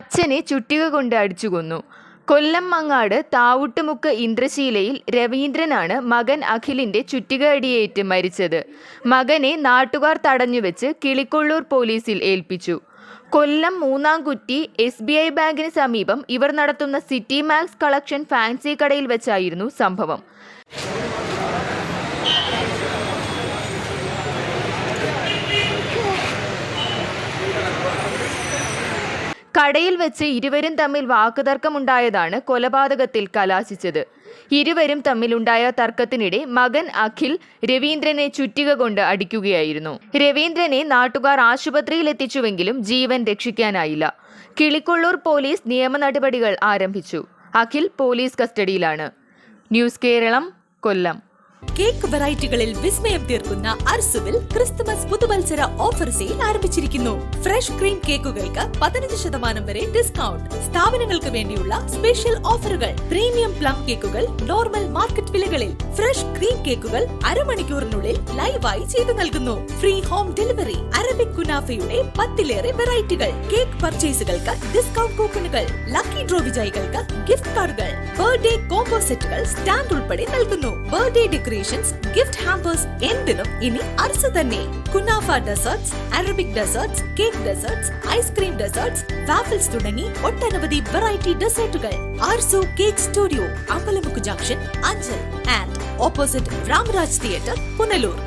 അച്ഛനെ ചുറ്റിക കൊണ്ട് അടിച്ചു കൊന്നു. കൊല്ലം മങ്ങാട് താവുട്ടുമുക്ക് ഇന്ദ്രശീലയിൽ രവീന്ദ്രനാണ് മകൻ അഖിലിന്റെ ചുറ്റികയടിയേറ്റ് മരിച്ചത്. മകനെ നാട്ടുകാർ തടഞ്ഞുവെച്ച് കിളിക്കൊള്ളൂർ പോലീസിൽ ഏൽപ്പിച്ചു. Kollam Moonnamkutty S B I ബാങ്കിന് സമീപം ഇവർ നടത്തുന്ന സിറ്റി മാക്സ് കളക്ഷൻ ഫാൻസി കടയിൽ വെച്ചായിരുന്നു സംഭവം. കടയിൽ വെച്ച് ഇരുവരും തമ്മിൽ വാക്കുതർക്കമുണ്ടായതാണ് കൊലപാതകത്തിൽ കലാശിച്ചത്. ഇരുവരും തമ്മിലുണ്ടായ തർക്കത്തിനിടെ മകൻ അഖിൽ രവീന്ദ്രനെ ചുറ്റിക കൊണ്ട് അടിക്കുകയായിരുന്നു. രവീന്ദ്രനെ നാട്ടുകാർ ആശുപത്രിയിൽ എത്തിച്ചുവെങ്കിലും ജീവൻ രക്ഷിക്കാനായില്ല. കിളിക്കൊള്ളൂർ പോലീസ് നിയമ നടപടികൾ ആരംഭിച്ചു. അഖിൽ പോലീസ് കസ്റ്റഡിയിലാണ്. ന്യൂസ് കേരളം കൊല്ലം. കേക്ക് വെറൈറ്റികളിൽ വിസ്മയം തീർക്കുന്ന അർസുവിൽ ക്രിസ്തുമസ് പുതുവത്സര ഓഫർ സെയിൽ ആരംഭിച്ചിരിക്കുന്നു. ഫ്രഷ് ക്രീം കേക്കുകൾക്ക് പതിനഞ്ച് ശതമാനം വരെ ഡിസ്കൗണ്ട്. സ്ഥാപനങ്ങൾക്ക് വേണ്ടിയുള്ള സ്പെഷ്യൽ ഓഫറുകൾ. പ്രീമിയം പ്ലം കേക്കുകൾ നോർമൽ മാർക്കറ്റ് വിലകളിൽ. ഫ്രഷ് ക്രീം കേക്കുകൾ അരമണിക്കൂറിനുള്ളിൽ ലൈവായി ചെയ്തു നൽകുന്നു. Free home delivery. അറബിക് കുനാഫയുടെ പത്തിലേറെ വെറൈറ്റികൾ. കേക്ക് പർച്ചേസുകൾക്ക് ഡിസ്കൗണ്ട് കൂപ്പണുകൾ. ലക്കി ഡ്രോ വിജയികൾക്ക് ഗിഫ്റ്റ് കാർഡുകൾ. ബർത്ത്ഡേ കോംബോ സെറ്റുകൾ സ്റ്റാൻഡ് ഉൾപ്പെടെ നൽകുന്നു. ബർത്ത്ഡേ ഡെക്കറേഷൻസ് ഗിഫ്റ്റ് ഹാമ്പേഴ്സ് എന്തിനും ഇനി അർസ് തന്നെ. Kunafa desserts Arabic desserts cake desserts ice cream desserts waffles തുടങ്ങി ഒട്ടനവധി variety ഡെസേർട്ടുകൾ Arzu cake studio Ambalamukku junction Anchal and opposite Ramaraj theatre Punalur.